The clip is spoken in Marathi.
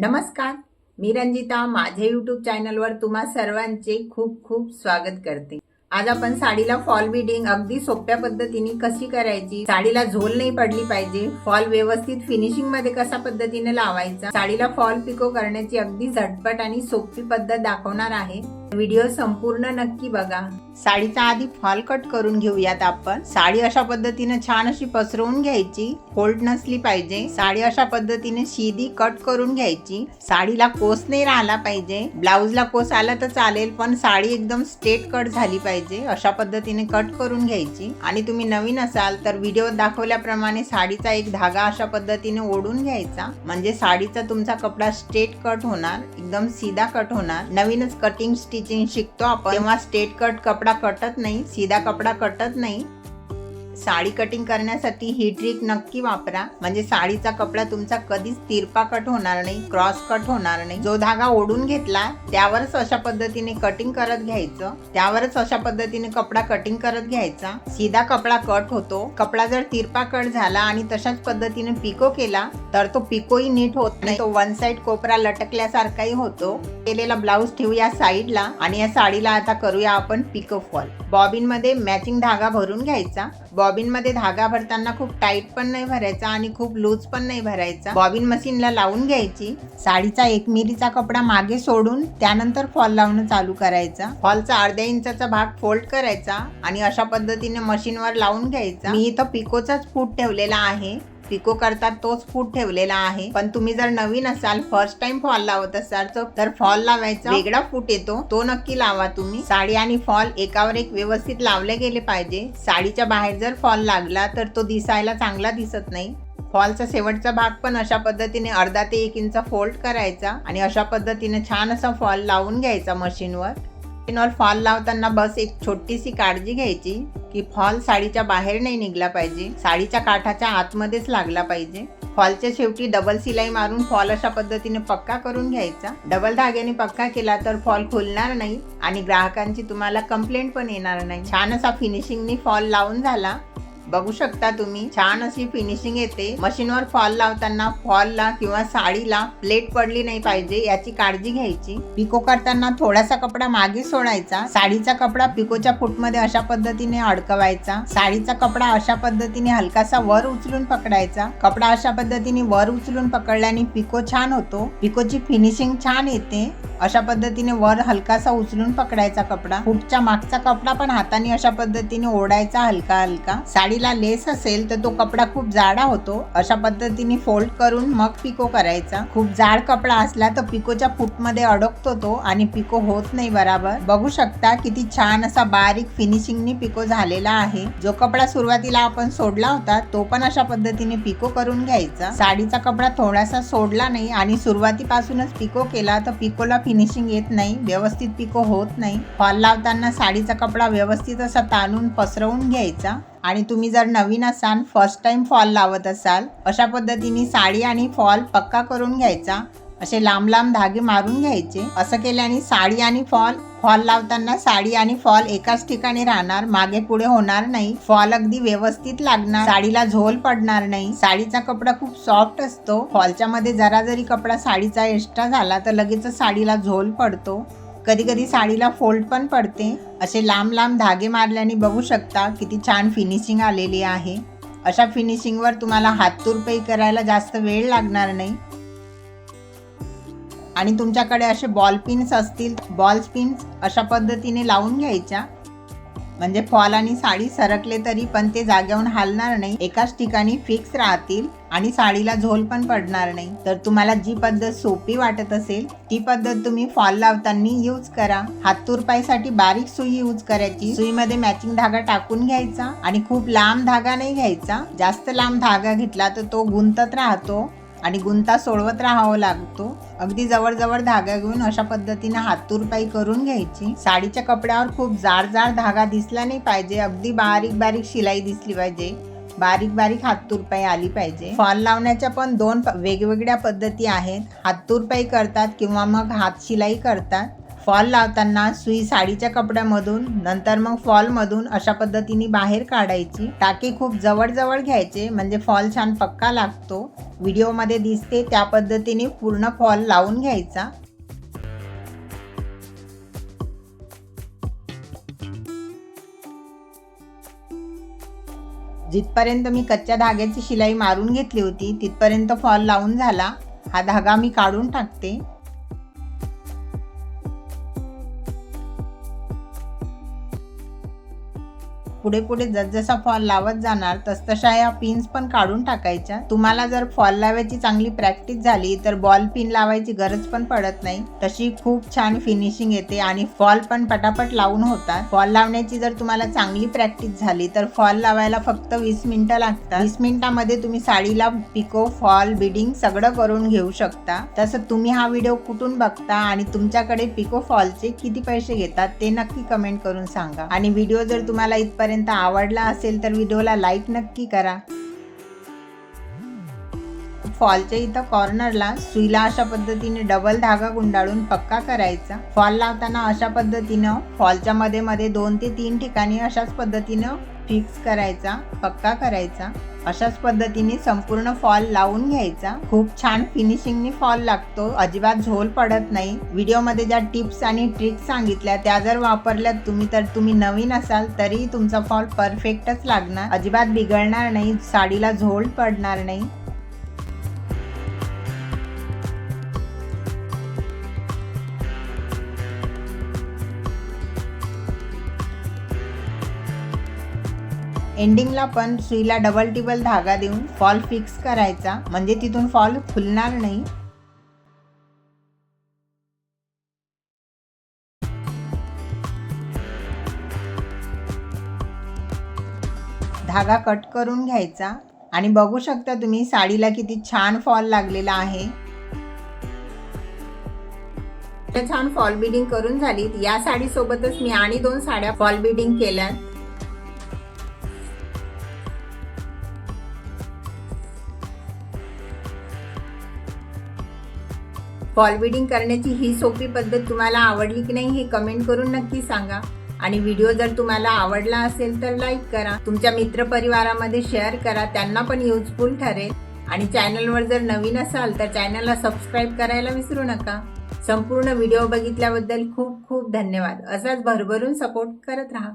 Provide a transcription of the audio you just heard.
नमस्कार मी रंजिता माझ्या युट्यूब चॅनलवर तुम्हा सर्वांचे खूप खूप स्वागत करते. आज आपण साडीला फॉल बिडिंग अगदी सोप्या पद्धतीने कशी करायची? साडीला झोल नाही पडली पाहिजे. फॉल व्यवस्थित फिनिशिंगमध्ये कशा पद्धतीने लावायचा? साडीला फॉल पिको करण्याची अगदी झटपट आणि सोपी पद्धत दाखवणार आहे. व्हिडिओ संपूर्ण नक्की बघा. साडीचा आधी फॉल कट करून घेऊयात आपण. साडी अशा पद्धतीने छान अशी पसरवून घ्यायची. फोल्ड नसली पाहिजे. साडी अशा पद्धतीने सीधी कट करून घ्यायची. साडीला कोस नाही राहिला पाहिजे. ब्लाऊजला कोस आला तर चालेल पण साडी एकदम स्ट्रेट कट झाली पाहिजे. अशा पद्धतीने कट करून घ्यायची. आणि तुम्ही नवीन असाल तर व्हिडिओ दाखवल्याप्रमाणे साडीचा एक धागा अशा पद्धतीने ओढून घ्यायचा. म्हणजे साडीचा तुमचा कपडा स्ट्रेट कट होणार एकदम सीधा कट होणार. नवीनच कटिंग स्टिचिंग शिकतो आपण. तेव्हा स्टेट कट कपडा कटत नाही सीधा कपडा कटत नाही. साडी कटिंग करण्यासाठी ही ट्रिक नक्की वापरा. म्हणजे साडीचा कपडा तुमचा कधीच तिरपा कट होणार नाही क्रॉस कट होणार नाही. जो धागा ओढून घेतला त्यावरच अशा पद्धतीने कटिंग करत घ्यायचं. त्यावरच अशा पद्धतीने कपडा कटिंग करत घ्यायचा. सीधा कपडा कट होतो. कपडा जर तिरपा कट झाला आणि तशाच पद्धतीने पिको केला तर तो पिकोही नीट होत नाही. तो वन साइड कोपरा लटकल्यासारखाही होतो. केलेला ब्लाऊज ठेवूया साईडला आणि या साडीला आता करूया आपण पिको फॉल बॉबिनमध्ये मॅचिंग धागा भरून घ्यायचा. बॉबिनमध्ये धागा भरताना खूप टाईट पण नाही भरायचा आणि खूप लूज पण नाही भरायचा. बॉबिन मशीनला लावून घ्यायची. साडीचा एक मिरीचा कपडा मागे सोडून त्यानंतर फॉल लावणं चालू करायचा. फॉलचा अर्ध्या इंचाचा भाग फोल्ड करायचा आणि अशा पद्धतीने मशीनवर लावून घ्यायचा. मी इथं पिकोचाच फूट ठेवलेला आहे. पिको करतात तोच फूट ठेवलेला आहे. पण तुम्ही जर नवीन असाल फर्स्ट टाइम फॉल लावत असाल तर- तर फॉल लावायचा वेगळा फूट येतो. तो नक्की लावा तुम्ही. साडी आणि फॉल एकावर एक व्यवस्थित लावले गेले पाहिजे. साडीच्या बाहेर जर फॉल लागला तर तो दिसायला चांगला दिसत नाही. फॉलचा शेवटचा भाग पण अशा पद्धतीने अर्धा ते एक इंच फोल्ड करायचा आणि अशा पद्धतीने छान असा फॉल लावून घ्यायचा मशीनवर मशीनवर फॉल लावताना बस एक छोटीशी काळजी घ्यायची. की फॉल साडीच्या बाहेर नाही निघला पाहिजे. साडीच्या काठाच्या आतमध्येच लागला पाहिजे. फॉलच्या शेवटी डबल सिलाई मारून फॉल अशा पद्धतीने पक्का करून घ्यायचा. डबल धाग्याने पक्का केला तर फॉल खुलणार नाही आणि ग्राहकांची तुम्हाला कंप्लेंट पण येणार नाही. छान असा फिनिशिंगनी फॉल लावून झाला. बघू शकता तुम्ही. छान अशी फिनिशिंग येते. मशीनवर फॉल लावताना फॉलला किंवा साडीला प्लेट पडली नाही पाहिजे याची काळजी घ्यायची. पिको करताना थोडासा कपडा मागे सोडायचा. साडीचा कपडा पिकोच्या फुटमध्ये अशा पद्धतीने अडकवायचा. साडीचा कपडा अशा पद्धतीने हलकासा वर उचलून पकडायचा. कपडा अशा पद्धतीने वर उचलून पकडल्याने पिको छान होतो. पिकोची फिनिशिंग छान येते. अशा पद्धतीने वर हलकासा उचलून पकडायचा कपडा. फुटच्या मागचा कपडा पण हाताने अशा पद्धतीने ओढायचा हलका हलका. साडी साडीला लेस असेल तर तो कपडा खूप जाडा होतो. अशा पद्धतीने फोल्ड करून मग पिको करायचा. खूप जाड कपडा असला तर पिकोच्या फूटमध्ये अडकतो तो आणि पिको होत नाही बराबर. बघू शकता किती छान असा बारीक फिनिशिंगनी पिको झालेला आहे. जो कपडा सुरुवातीला आपण सोडला होता तो पण अशा पद्धतीने पिको करून घ्यायचा. साडीचा कपडा थोडासा सोडला नाही आणि सुरुवातीपासूनच पिको केला तर पिकोला फिनिशिंग येत नाही व्यवस्थित पिको होत नाही. फॉल लावताना साडीचा कपडा व्यवस्थित असा ताणून पसरवून घ्यायचा. आणि तुम्ही जर नवीन असाल फर्स्ट टाइम फॉल लावत असाल अशा पद्धतीने साडी आणि फॉल पक्का करून घ्यायचा. असे लांब लांब धागे मारून घ्यायचे. असं केल्याने साडी आणि फॉल फॉल लावताना साडी आणि फॉल एकाच ठिकाणी राहणार मागे पुढे होणार नाही. फॉल अगदी व्यवस्थित लागणार. साडीला झोल पडणार नाही. साडीचा कपडा खूप सॉफ्ट असतो. फॉलच्या मध्ये जरा जरी कपडा साडीचा एक्स्ट्रा झाला तर लगेच साडीला झोल पडतो. कधी कधी साडीला फोल्ड पण पडते. असे लांब लांब धागे मारल्याने बघू शकता किती छान फिनिशिंग आलेली आहे. अशा फिनिशिंगवर तुम्हाला हाततुरपई करायला जास्त वेळ लागणार नाही. आणि तुमच्याकडे असे बॉल पिन्स असतील बॉल पिन्स अशा पद्धतीने लावून घ्यायच्या. म्हणजे फॉल आणि साडी सरकले तरी पण ते जाग्याहून हालणार नाही. एकाच ठिकाणी फिक्स राहतील. आणि साडीला झोल पण पडणार नाही. तर तुम्हाला जी पद्धत सोपी वाटत असेल ती पद्धत तुम्ही फॉल लावताना यूज करा. हातुरपाईसाठी बारीक सुई यूज करायची. सुईमध्ये मॅचिंग धागा टाकून घ्यायचा आणि खूप लांब धागा नाही घ्यायचा. जास्त लांब धागा घेतला तर तो गुंतत राहतो आणि गुंता सोडवत राहावं लागतो. अगदी जवळजवळ धागा घेऊन अशा पद्धतीने हातुरपाई करून घ्यायची. साडीच्या कपड्यावर खूप जाड जाड धागा दिसला नाही पाहिजे. अगदी बारीक बारीक शिलाई दिसली पाहिजे. बारीक बारीक हातुरपाई आली पाहिजे. फॉल लावण्याच्या पण दोन प- वेगवेगळ्या पद्धती आहेत. हातुरपाई करतात किंवा मग हात शिलाई करतात. फॉल लावताना सुई साडीच्या कपड्यामधून नंतर मग फॉल मधून अशा पद्धतीने बाहेर काढायची. टाके खूप जवळजवळ घ्यायचे म्हणजे फॉल छान पक्का लागतो. व्हिडिओमध्ये दिसते त्या पद्धतीने पूर्ण फॉल लावून घ्यायचा. जिथपर्यंत मी कच्च्या धाग्याची शिलाई मारून घेतली होती तिथपर्यंत फॉल लावून झाला. हा धागा मी काढून टाकते. पुढे पुढे जसजसा फॉल लावत जाणार तसतशा या पिन्स पण काढून टाकायच्या. तुम्हाला जर फॉल लावायची चांगली प्रॅक्टिस झाली तर बॉल पिन लावायची गरज पण पडत नाही. तशी खूप छान फिनिशिंग येते आणि फॉल पण पटापट लावून होतात. फॉल लावण्याची जर तुम्हाला चांगली प्रॅक्टिस झाली तर फॉल लावायला फक्त वीस मिनिटं लागतात. वीस मिनिटामध्ये तुम्ही साडीला पिको फॉल बिडिंग सगळं करून घेऊ शकता. तसं तुम्ही हा व्हिडिओ कुठून बघता आणि तुमच्याकडे पिको फॉलचे किती पैसे घेतात ते नक्की कमेंट करून सांगा. आणि व्हिडिओ जर तुम्हाला इथपर्यंत आवडला असेल तर व्हिडिओला लाईक नक्की करा. फॉलच्या इथं कॉर्नरला सुईला अशा पद्धतीने डबल धागा गुंडाळून पक्का करायचा. फॉल लावताना अशा पद्धतीनं फॉलच्या मध्ये मध्ये दोन ते तीन ठिकाणी अशाच पद्धतीनं फिक्स करायचा पक्का करायचा. अशाच पद्धतीने संपूर्ण फॉल लावून घ्यायचा. खूप छान फिनिशिंगनी फॉल लागतो. अजिबात झोल पडत नाही. व्हिडिओमध्ये ज्या टिप्स आणि ट्रिक्स सांगितल्या त्या जर वापरल्यात तुम्ही तर तुम्ही नवीन असाल तरी तुमचा फॉल परफेक्टच लागणार. अजिबात बिघडणार नाही. साडीला झोल पडणार नाही. एंडिंगला पण सुईला डबल टिबल धागा देऊन फॉल फिक्स करायचा. म्हणजे तिथून फॉल खुलणार नाही. धागा कट करून घ्यायचा. आणि बघू शकता तुम्ही साडीला किती छान फॉल लागलेला आहे. छान फॉल बिडिंग करून झाली या साडीसोबतच मी आणि दोन साड्या फॉल बिडिंग केल्या फॉल बिडिंग करण्याची ही सोपी पद्धत तुम्हाला आवडली की नाही हे कमेंट करून नक्की सांगा. आणि व्हिडिओ जर तुम्हाला आवडला असेल तर लाईक करा. तुमच्या मित्रपरिवारामध्ये शेअर करा. त्यांना पण युजफुल ठरेल. आणि चॅनलवर जर नवीन असाल तर चॅनलला सबस्क्राईब करायला विसरू नका. संपूर्ण व्हिडिओ बघितल्याबद्दल खूप खूप धन्यवाद. असाच भरभरून सपोर्ट करत राहा.